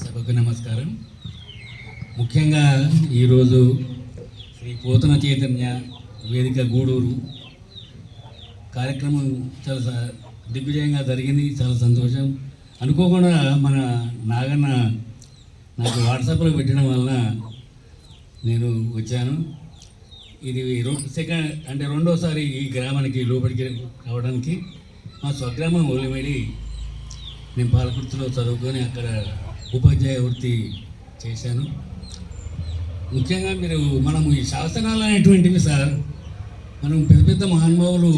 సభకు నమస్కారం. ముఖ్యంగా ఈరోజు శ్రీ పోతన చైతన్య వేదిక గూడూరు కార్యక్రమం చాలా దిగ్విజయంగా జరిగింది చాలా సంతోషం. అనుకోకుండా మన నాగన్న నాకు వాట్సాప్లో పెట్టడం వలన నేను వచ్చాను. ఇది సెకండ్ అంటే రెండోసారి ఈ గ్రామానికి లోపలికి రావడానికి. మా స్వగ్రామం ఓలిమేడి. నేను పాలకుర్తిలో చదువుకొని అక్కడ ఉపాధ్యాయ వృత్తి చేశాను. ముఖ్యంగా మీరు మనము ఈ శాసనాలు అనేటువంటివి సార్ మనం పెద్ద పెద్ద మహానుభావులు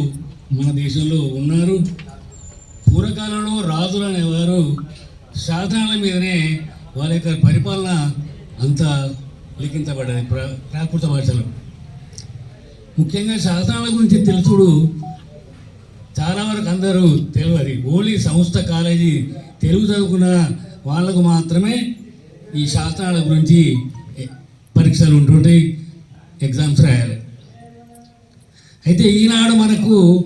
మన దేశంలో ఉన్నారు. పూర్వకాలంలో రాజులు అనేవారు శాసనాల మీదనే వాళ్ళ యొక్క పరిపాలన అంతా లిఖించబడ్డది ప్రా ప్రాకృత భాషలో ముఖ్యంగా శాసనాల గురించి తెలుసుడు చాలా వరకు అందరూ తెలియదు. ఓన్లీ సంస్థ కాలేజీ తెలుగు చదువుకున్న వాళ్ళకు మాత్రమే ఈ శాస్త్రాల గురించి పరీక్షలు ఉంటుంటాయి ఎగ్జామ్స్ రాయాలి. అయితే ఈనాడు మనకు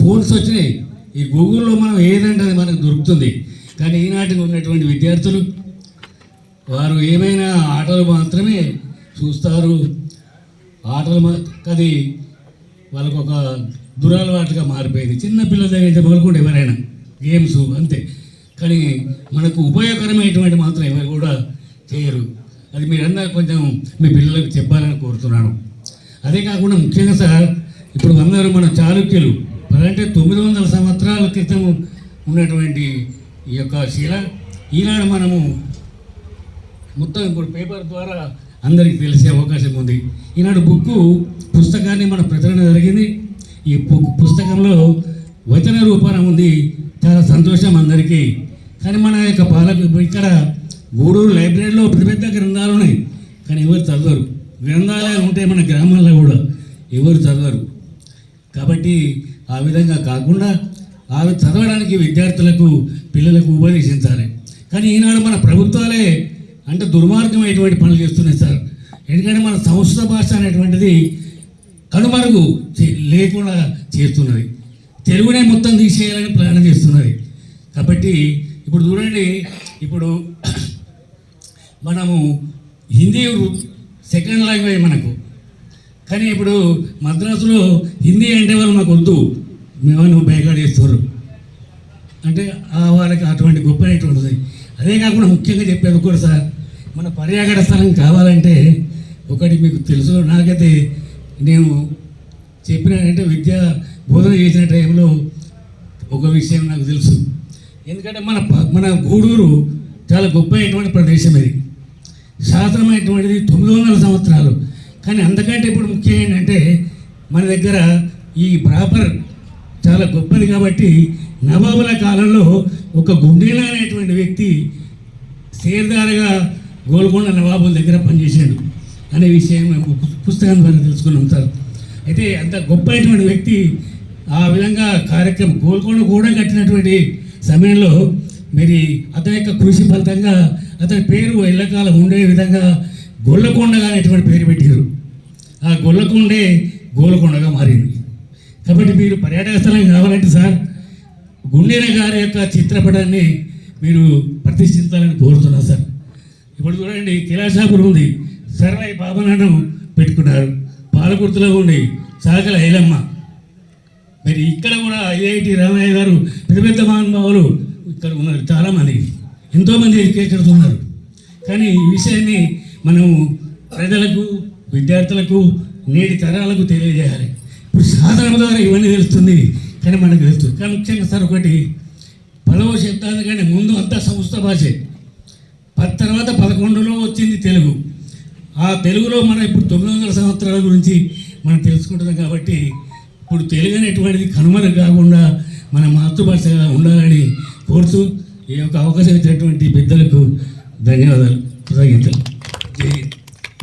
ఫోన్స్ వచ్చినాయి. ఈ గూగుల్లో మనం ఏదంటే అది మనకు దొరుకుతుంది. కానీ ఈనాటికి ఉన్నటువంటి విద్యార్థులు వారు ఏమైనా ఆటలు మాత్రమే చూస్తారు. ఆటలు మా- అది వాళ్ళకు ఒక దురలవాటుగా మారిపోయింది. చిన్న పిల్లల దగ్గర నుంచి మొదలుకుంటే ఎవరైనా గేమ్స్ అంతే. కానీ మనకు ఉపయోగకరమైనటువంటి మాత్రం ఎవరు కూడా చేయరు. అది మీరందరూ కొంచెం మీ పిల్లలకు చెప్పాలని కోరుతున్నాను. అదే కాకుండా ముఖ్యంగా సార్ ఇప్పుడు అందరూ మన చాళుక్యులు అంటే తొమ్మిది వందల సంవత్సరాల క్రితం ఉన్నటువంటి ఈ యొక్క శిల ఈనాడు మనము మొత్తం ఇప్పుడు పేపర్ ద్వారా అందరికీ తెలిసే అవకాశం ఉంది. ఈనాడు బుక్ పుస్తకాన్ని మన ప్రచురణ జరిగింది. ఈ పుస్తకంలో వచన రూపాన ఉంది. చాలా సంతోషం అందరికీ. కానీ మన యొక్క పాలకు ఇక్కడ గూడూరు లైబ్రరీలో పెద్ద పెద్ద గ్రంథాలు ఉన్నాయి. కానీ ఎవరు చదవరు. గ్రంథాలయాలు ఉంటాయి మన గ్రామాల్లో కూడా ఎవరు చదవరు. కాబట్టి ఆ విధంగా కాకుండా అవి చదవడానికి విద్యార్థులకు పిల్లలకు ఉపదేశించాలి. కానీ ఈనాడు మన ప్రభుత్వాలే అంటే దుర్మార్గమైనటువంటి పనులు చేస్తున్నాయి సార్. ఎందుకంటే మన సంస్కృత భాష అనేటువంటిది కనుమరుగు చే- లేకుండా చేస్తున్నది. తెలుగునే మొత్తం తీసేయాలని ప్లాన్ చేస్తున్నది. కాబట్టి ఇప్పుడు చూడండి ఇప్పుడు మనము హిందీ సెకండ్ లాంగ్వేజ్ మనకు. కానీ ఇప్పుడు మద్రాసులో హిందీ అంటే వాళ్ళు మాకు వద్దు. మేము బేకాడ్ చేస్తారు అంటే ఆ వాళ్ళకి అటువంటి గొప్పనేటువంటిది అదే కాకుండా ముఖ్యంగా చెప్పేది కూడా సార్ మన పర్యాటక స్థలం కావాలంటే ఒకటి మీకు తెలుసు నాకైతే నేను చెప్పిన అంటే విద్య బోధన చేసిన టైంలో ఒక విషయం నాకు తెలుసు. ఎందుకంటే మన మన గూడూరు చాలా గొప్ప అయినటువంటి ప్రదేశం ఇది శాస్త్రమైనటువంటిది తొమ్మిది వందల సంవత్సరాలు. కానీ అందుకంటే ఇప్పుడు ముఖ్యం ఏంటంటే మన దగ్గర ఈ ప్రాపర్ చాలా గొప్పది కాబట్టి నవాబుల కాలంలో ఒక గుండెలా అనేటువంటి వ్యక్తి సేర్దారుగా గోల్కొండ నవాబుల దగ్గర పనిచేశాడు అనే విషయం మేము పుస్తకం ద్వారా తెలుసుకున్నాం సార్. అయితే అంత గొప్ప అయినటువంటి వ్యక్తి ఆ విధంగా కార్యక్రమం గోల్కొండ కూడా కట్టినటువంటి సమయంలో మరి అతని యొక్క కృషి ఫలితంగా అతని పేరు ఎల్లకాలం ఉండే విధంగా గొల్లకొండగా అనేటువంటి పేరు పెట్టారు. ఆ గొల్లకొండే గోల్కొండగా మారింది. కాబట్టి మీరు పర్యాటక స్థలం కావాలంటే సార్ గుండెన గారి యొక్క చిత్రపటాన్ని మీరు ప్రతిష్ఠించాలని కోరుతున్నా సార్. ఇప్పుడు చూడండి కిలాషాపురం ఉంది. సర్వై పాపనను పెట్టుకున్నారు. పాలకుర్తిలో ఉండి సాగల ఐలమ్మ మరి ఇక్కడ కూడా ఐఐటి రామయ్య గారు పెద్ద పెద్ద మహానుభావులు ఇక్కడ ఉన్నారు చాలామంది. ఎంతోమంది ఎడ్యుకేటర్స్ ఉన్నారు. కానీ ఈ విషయాన్ని మనము ప్రజలకు విద్యార్థులకు నేటి తరాలకు తెలియజేయాలి. ఇప్పుడు సాధన ద్వారా ఇవన్నీ తెలుస్తుంది కానీ మనకు తెలుస్తుంది. కానీ ముఖ్యంగా సార్ ఒకటి పదవ కానీ ముందు అంతా సంస్థ భాషే. పది తర్వాత పదకొండులో వచ్చింది తెలుగు. ఆ తెలుగులో మనం ఇప్పుడు తొమ్మిది వందల సంవత్సరాల గురించి మనం తెలుసుకుంటున్నాం కాబట్టి ఇప్పుడు తెలుగు అనేటువంటిది కనుమరు కాకుండా మన మాతృభాషగా ఉండాలని కోరుతూ ఈ యొక్క అవకాశం ఇచ్చినటువంటి పెద్దలకు ధన్యవాదాలు. కృతజ్ఞతలు.